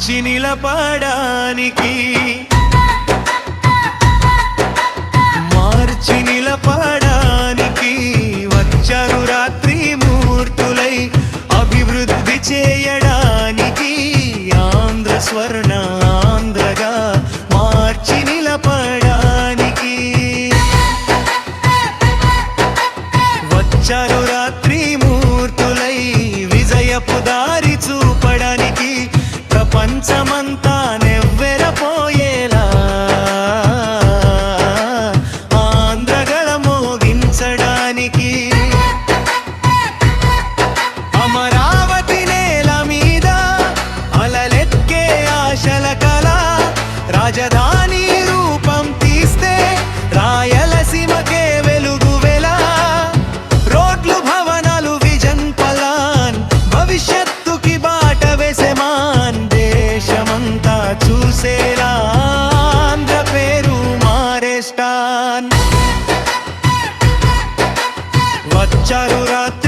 మార్చి ప్రపంచమంతా వచ్చారు రాత్రి మూర్తులై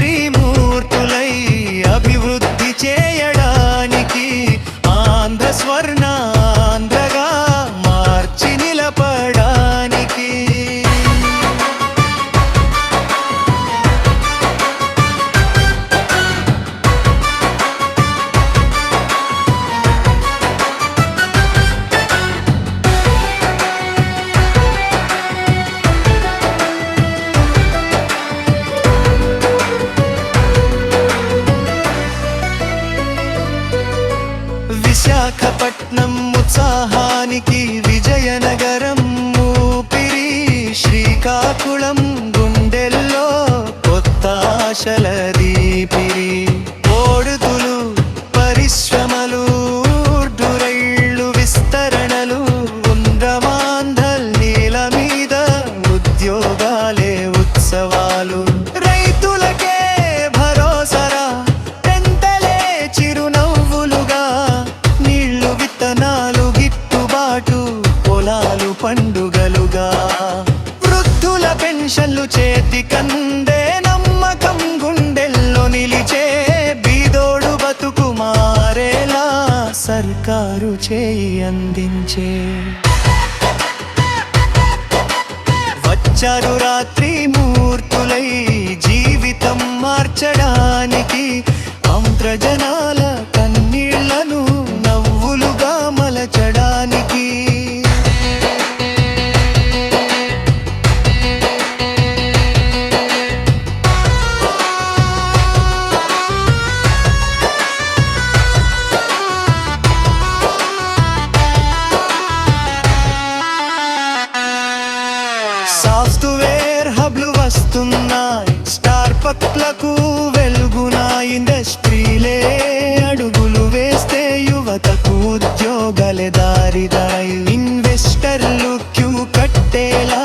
విశాఖపట్నం ఉత్సాహానికి విజయనగరం ఊపిరి శ్రీకాకుళం గుండెల్లో కొత్త ఆశల కారు చేయి అందించే వచ్చారు రాత్రి మూర్తులై జీవితం మార్చడానికి ఆంధ్రజనాల స్టార్పక్లకు వెలుగున ఇండస్ట్రీలే. అడుగులు వేస్తే యువతకు ఉద్యోగలే దారిదాయి. ఇన్వెస్టర్లు క్యూ కట్టేలా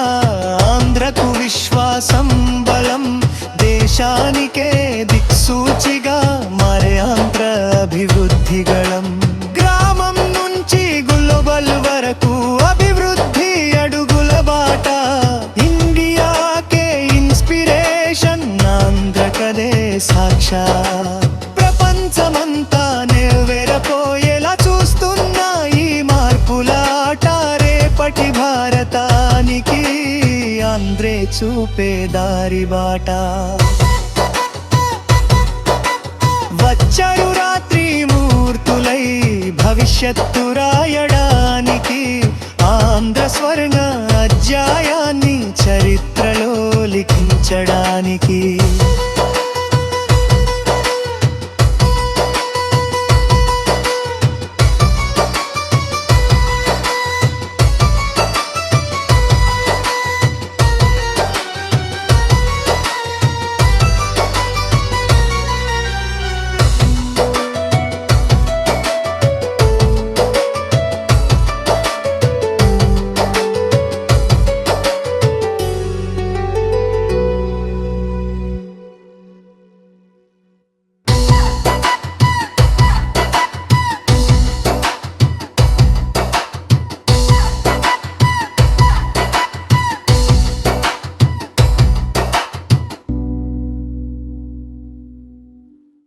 ఆంధ్రకు విశ్వాసం బలం. దేశానికే దిక్సూచిగా మరే ఆంధ్ర అభివృద్ధి. సాక్షా. ప్రపంచమంతా నెవ్వెరపోయేలా చూస్తున్న ఈ మార్పులాట రేపటి భారతానికి ఆంధ్రే చూపే దారి బాట. వచ్చారు రాత్రి మూర్తులై భవిష్యత్తు రాయడానికి ఆంధ్ర స్వర్ణ అధ్యాయ